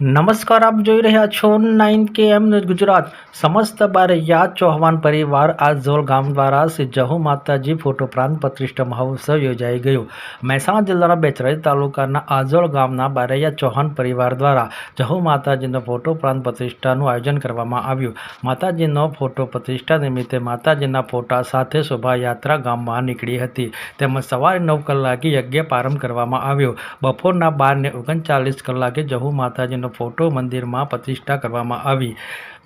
નમસ્કાર, આપ જોઈ રહ્યા છો નાઇન કે એમ ગુજરાત. સમસ્ત બારૈયા ચૌહાણ પરિવાર આજોલ ગામ દ્વારા શ્રી જહુ માતાજી ફોટો પ્રાંત પ્રતિષ્ઠા મહોત્સવ યોજાઈ ગયો. મહેસાણા જિલ્લાના બેચરાજી તાલુકાના આજોલ ગામના બારૈયા ચૌહાણ પરિવાર દ્વારા જહુ માતાજીનો ફોટો પ્રાંત પ્રતિષ્ઠાનું આયોજન કરવામાં આવ્યું. માતાજીનો ફોટો પ્રતિષ્ઠા નિમિત્તે માતાજીના ફોટા સાથે શોભાયાત્રા ગામમાં નીકળી હતી. તેમજ સવારે નવ કલાકે યજ્ઞ પ્રારંભ કરવામાં આવ્યો. બપોરના બારને ઓગણચાલીસ કલાકે જહુ માતાજીનો ફોટો મંદિરમાં પ્રતિષ્ઠા કરવામાં આવી.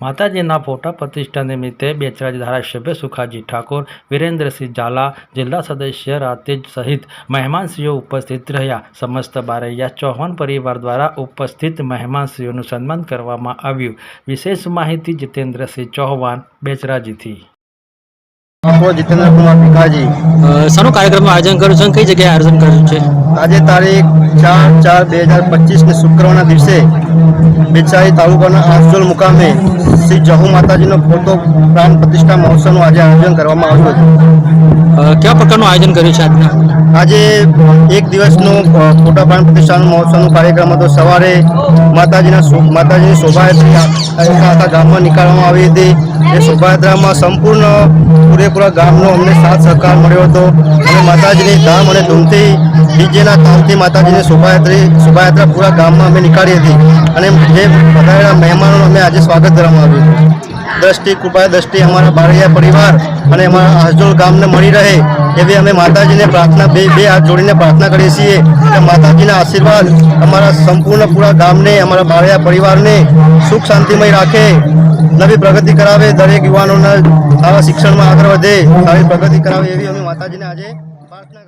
માતાજીના ફોટા પ્રતિષ્ઠા નિમિત્તે બેચરાજી ધારાસભ્ય સુખાજી ઠાકોર, વિરેન્દ્રસિંહ ઝાલા, જિલ્લા સદસ્ય રાતેજ સહિત મહેમાનશ્રીઓ ઉપસ્થિત રહ્યા. સમસ્ત બારૈયા ચૌહાણ પરિવાર દ્વારા ઉપસ્થિત મહેમાનશ્રીઓનું સન્માન કરવામાં આવ્યું. વિશેષ માહિતી જીતેન્દ્રસિંહ ચૌહાણ બેચરાજીથી. આપો જીતેન્દ્ર કુમાર ભીખાજી. શાનો કાર્યક્રમનું આયોજન કર્યું છે અને કઈ જગ્યાએ આયોજન કર્યું છે? આજે તારીખ ચાર ચાર બે હજાર પચીસને શુક્રવારના દિવસે બેચાઈ તાલુકાના આસજોલ મુકામે શ્રી જહુ માતાજીનો ફોટો પ્રાણ પ્રતિષ્ઠા મહોત્સવનું આજે આયોજન કરવામાં આવ્યું હતું. કેવા પ્રકારનું આયોજન કર્યું છે આજના? આજે એક દિવસનું ફોટા પ્રાણ પ્રતિષ્ઠાનું મહોત્સવનો કાર્યક્રમ હતો. સવારે માતાજીના માતાજીની શોભાયાત્રા આખા ગામમાં નીકાળવામાં આવી હતી. એ શોભાયાત્રામાં સંપૂર્ણ પૂરેપૂરા ગામનો અમને સાથ સહકાર મળ્યો હતો. અને માતાજીની ધામ અને ધૂમથી, ડીજેના તાલથી માતાજીની શોભાયાત્રી, શોભાયાત્રા પૂરા ગામમાં અમે નીકાળી હતી. અને જે વધારેલા મહેમાનોનું અમે આજે સ્વાગત કરવામાં આવ્યું. હતું દ્રષ્ટિ કૃપા દ્રષ્ટિ અમારા બારૈયા પરિવાર અને અમારા હાજોલ ગામને મળી રહે એવી અમે માતાજીને પ્રાર્થના બે બે હાથ જોડીને પ્રાર્થના કરીએ છીએ કે માતાજીના આશીર્વાદ અમારા સંપૂર્ણ પૂરા ગામને, અમારા બારૈયા પરિવારને સુખ શાંતિમય રાખે, નવી પ્રગતિ કરાવે, દરેક યુવાનોના સારા શિક્ષણમાં આગળ વધે, સારી પ્રગતિ કરાવે એવી અમે માતાજીને આજે પ્રાર્થના